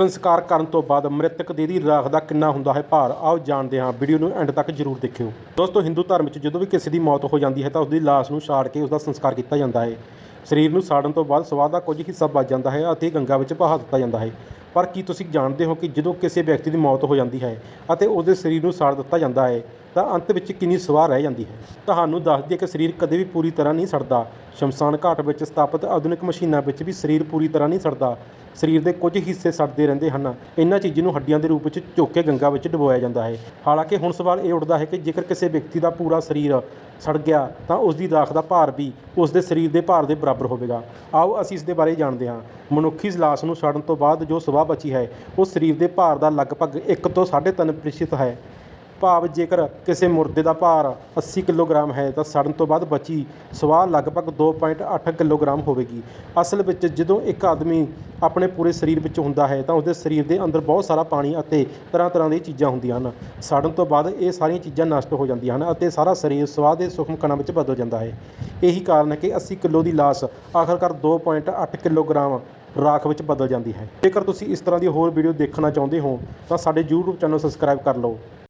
ਸੰਸਕਾਰ ਕਰਨ ਤੋਂ ਬਾਅਦ ਮ੍ਰਿਤਕ ਦੇ ਦੀ ਰਾਖ ਦਾ ਕਿੰਨਾ ਹੁੰਦਾ ਹੈ ਭਾਰ? ਆਓ ਜਾਣਦੇ ਹਾਂ। ਵੀਡੀਓ ਨੂੰ ਐਂਡ ਤੱਕ ਜ਼ਰੂਰ ਦੇਖਿਓ। ਦੋਸਤੋ, ਹਿੰਦੂ ਧਰਮ ਵਿੱਚ ਜਦੋਂ ਵੀ ਕਿਸੇ ਦੀ ਮੌਤ ਹੋ ਜਾਂਦੀ ਹੈ ਤਾਂ ਉਸ ਦੀ ਲਾਸ਼ ਨੂੰ ਸਾੜ ਕੇ ਉਸ ਦਾ ਸੰਸਕਾਰ ਕੀਤਾ ਜਾਂਦਾ ਹੈ। ਸਰੀਰ ਨੂੰ ਸਾੜਨ ਤੋਂ ਬਾਅਦ ਸਵਾਹ ਦਾ ਕੁਝ ਹਿੱਸਾ ਬਚ ਜਾਂਦਾ ਹੈ ਅਤੇ ਗੰਗਾ ਵਿੱਚ ਬਹਾ ਦਿੱਤਾ ਜਾਂਦਾ ਹੈ। ਪਰ ਕੀ ਤੁਸੀਂ ਜਾਣਦੇ ਹੋ ਕਿ ਜਦੋਂ ਕਿਸੇ ਵਿਅਕਤੀ ਦੀ ਮੌਤ ਹੋ ਜਾਂਦੀ ਹੈ ਅਤੇ ਉਸ ਦੇ ਸਰੀਰ ਨੂੰ ਸਾੜ ਦਿੱਤਾ ਜਾਂਦਾ ਹੈ ਤਾਂ ਅੰਤ ਵਿੱਚ ਕਿੰਨੀ ਸਵਾਹ ਰਹਿ ਜਾਂਦੀ ਹੈ। ਤੁਹਾਨੂੰ ਦੱਸ ਦਈਏ ਕਿ ਸਰੀਰ ਕਦੇ ਵੀ ਪੂਰੀ ਤਰ੍ਹਾਂ ਨਹੀਂ ਸੜਦਾ। ਸ਼ਮਸ਼ਾਨ ਘਾਟ ਵਿੱਚ ਸਥਾਪਿਤ ਆਧੁਨਿਕ ਮਸ਼ੀਨਾਂ ਵਿੱਚ ਵੀ ਸਰੀਰ ਪੂਰੀ ਤਰ੍ਹਾਂ ਨਹੀਂ ਸੜਦਾ। ਸਰੀਰ ਦੇ ਕੁਝ ਹਿੱਸੇ ਸੜਦੇ ਰਹਿੰਦੇ ਹਨ। ਇਹਨਾਂ ਚੀਜ਼ਾਂ ਨੂੰ ਹੱਡੀਆਂ ਦੇ ਰੂਪ ਵਿੱਚ ਝੋਕ ਕੇ ਗੰਗਾ ਵਿੱਚ ਡੁਬੋਇਆ ਜਾਂਦਾ ਹੈ। ਹਾਲਾਂਕਿ ਹੁਣ ਸਵਾਲ ਇਹ ਉੱਠਦਾ ਹੈ ਕਿ ਜੇਕਰ ਕਿਸੇ ਵਿਅਕਤੀ ਦਾ ਪੂਰਾ ਸਰੀਰ ਸੜ ਗਿਆ, ਤਾਂ ਉਸ ਦੀ ਰਾਖ ਦਾ ਭਾਰ ਵੀ ਉਸ ਦੇ ਸਰੀਰ ਦੇ ਭਾਰ ਦੇ ਬਰਾਬਰ ਹੋਵੇਗਾ। ਆਓ ਅਸੀਂ ਇਸ ਦੇ ਬਾਰੇ ਜਾਣਦੇ ਹਾਂ। ਮਨੁੱਖੀ ਲਾਸ਼ ਨੂੰ ਸੜਨ ਤੋਂ ਬਾਅਦ ਜੋ ਸਵਾਹ ਬਚੀ ਹੈ, ਉਹ ਸਰੀਰ ਦੇ ਭਾਰ ਦਾ ਲਗਭਗ 1 ਤੋਂ 3.5 ਪ੍ਰਤੀਸ਼ਤ ਹੈ। ਭਾਵ ਜੇਕਰ ਕਿਸੇ ਮੁਰਦੇ ਦਾ ਭਾਰ 80 ਕਿਲੋਗ੍ਰਾਮ ਹੈ ਤਾਂ ਸੜਨ ਤੋਂ ਬਾਅਦ ਬਚੀ ਸਵਾਹ ਲਗਭਗ 2.8 ਕਿਲੋਗ੍ਰਾਮ ਹੋਵੇਗੀ। ਅਸਲ ਵਿੱਚ ਜਦੋਂ ਇੱਕ ਆਦਮੀ ਆਪਣੇ ਪੂਰੇ ਸਰੀਰ ਵਿੱਚ ਹੁੰਦਾ ਹੈ ਤਾਂ ਉਸਦੇ ਸਰੀਰ ਦੇ ਅੰਦਰ ਬਹੁਤ ਸਾਰਾ ਪਾਣੀ ਅਤੇ ਤਰ੍ਹਾਂ ਤਰ੍ਹਾਂ ਦੀਆਂ ਚੀਜ਼ਾਂ ਹੁੰਦੀਆਂ ਹਨ। ਸੜਨ ਤੋਂ ਬਾਅਦ ਇਹ ਸਾਰੀਆਂ ਚੀਜ਼ਾਂ ਨਸ਼ਟ ਹੋ ਜਾਂਦੀਆਂ ਹਨ ਅਤੇ ਸਾਰਾ ਸਰੀਰ ਸਵਾਹ ਦੇ ਸੂਖਮ ਕਣਾਂ ਵਿੱਚ ਬਦਲ ਜਾਂਦਾ ਹੈ। ਇਹੀ ਕਾਰਨ ਹੈ ਕਿ 80 ਕਿਲੋ ਦੀ ਲਾਸ਼ ਆਖਰਕਾਰ 2.8 ਕਿਲੋਗ੍ਰਾਮ ਰਾਖ ਵਿੱਚ ਬਦਲ ਜਾਂਦੀ ਹੈ। ਜੇਕਰ ਤੁਸੀਂ ਇਸ ਤਰ੍ਹਾਂ ਦੀ ਹੋਰ ਵੀਡੀਓ ਦੇਖਣਾ ਚਾਹੁੰਦੇ ਹੋ ਤਾਂ ਸਾਡੇ YouTube ਚੈਨਲ ਸਬਸਕ੍ਰਾਈਬ ਕਰ ਲਓ।